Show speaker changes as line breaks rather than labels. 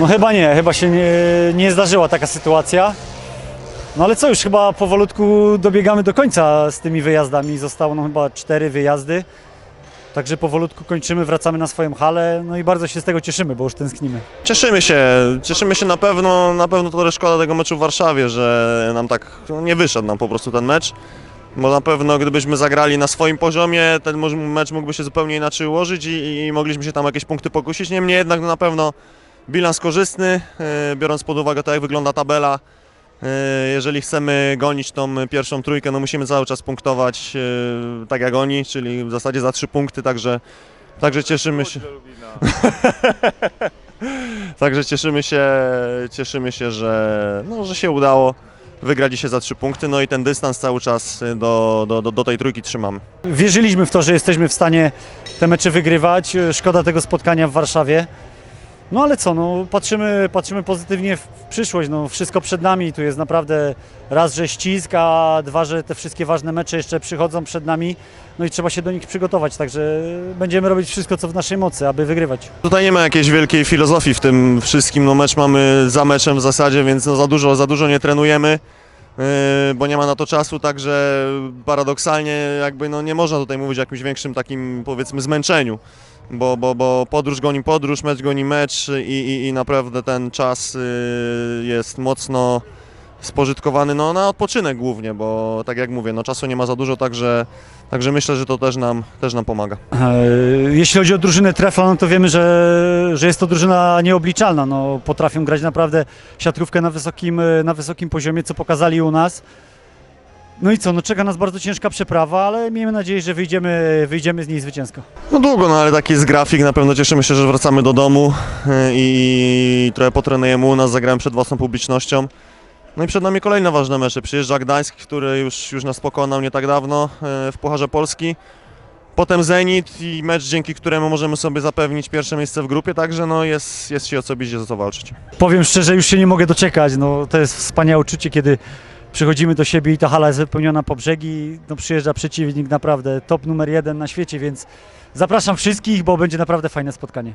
No chyba nie, chyba się nie, nie zdarzyła taka sytuacja. No ale co, już chyba powolutku dobiegamy do końca z tymi wyjazdami. Zostało nam chyba cztery wyjazdy. Także powolutku kończymy, wracamy na swoją halę. No i bardzo się z tego cieszymy, bo już tęsknimy.
Cieszymy się, cieszymy się na pewno, na pewno to też szkoda tego meczu w Warszawie, że nam tak no, nie wyszedł nam po prostu ten mecz. Bo na pewno gdybyśmy zagrali na swoim poziomie, ten mecz mógłby się zupełnie inaczej ułożyć i, i mogliśmy się tam jakieś punkty pokusić. Niemniej jednak no, na pewno bilans korzystny, e, biorąc pod uwagę to jak wygląda tabela. E, Jeżeli chcemy gonić tą pierwszą trójkę, no musimy cały czas punktować e, tak jak oni, czyli w zasadzie za trzy punkty, także, także cieszymy się. Także cieszymy się, cieszymy się, że, no, że się udało wygrać dzisiaj za trzy punkty, no i ten dystans cały czas do, do, do, do tej trójki trzymamy.
Wierzyliśmy w to, że jesteśmy w stanie te mecze wygrywać. Szkoda tego spotkania w Warszawie. No ale co, no, patrzymy, patrzymy pozytywnie w przyszłość. No, wszystko przed nami. Tu jest naprawdę raz, że ścisk, a dwa, że te wszystkie ważne mecze jeszcze przychodzą przed nami. No i trzeba się do nich przygotować. Także będziemy robić wszystko, co w naszej mocy, aby wygrywać.
Tutaj nie ma jakiejś wielkiej filozofii w tym wszystkim, no mecz mamy za meczem w zasadzie, więc no za dużo, za dużo nie trenujemy. Yy, Bo nie ma na to czasu, także paradoksalnie jakby no nie można tutaj mówić o jakimś większym takim powiedzmy zmęczeniu, bo, bo, bo podróż goni podróż, mecz goni mecz i, i, i naprawdę ten czas yy, jest mocno spożytkowany no, na odpoczynek głównie, bo tak jak mówię, no czasu nie ma za dużo, także, także myślę, że to też nam, też nam pomaga.
E, Jeśli chodzi o drużynę Trefla, no to wiemy, że, że jest to drużyna nieobliczalna. No, potrafią grać naprawdę siatkówkę na wysokim, e, na wysokim poziomie, co pokazali u nas. No i co, no czeka nas bardzo ciężka przeprawa, ale miejmy nadzieję, że wyjdziemy, wyjdziemy z niej zwycięsko.
No długo, no ale taki jest grafik, na pewno cieszymy się, że wracamy do domu yy, i trochę potrenujemy u nas, zagrałem przed własną publicznością. No i przed nami kolejne ważne mecze. Przyjeżdża Gdańsk, który już, już nas pokonał nie tak dawno yy, w Pucharze Polski. Potem Zenit i mecz, dzięki któremu możemy sobie zapewnić pierwsze miejsce w grupie, także no jest, jest się o co bić, jest o co walczyć.
Powiem szczerze, już się nie mogę doczekać. No, to jest wspaniałe uczucie, kiedy przychodzimy do siebie i ta hala jest wypełniona po brzegi. No, przyjeżdża przeciwnik naprawdę top numer jeden na świecie, więc zapraszam wszystkich, bo będzie naprawdę fajne spotkanie.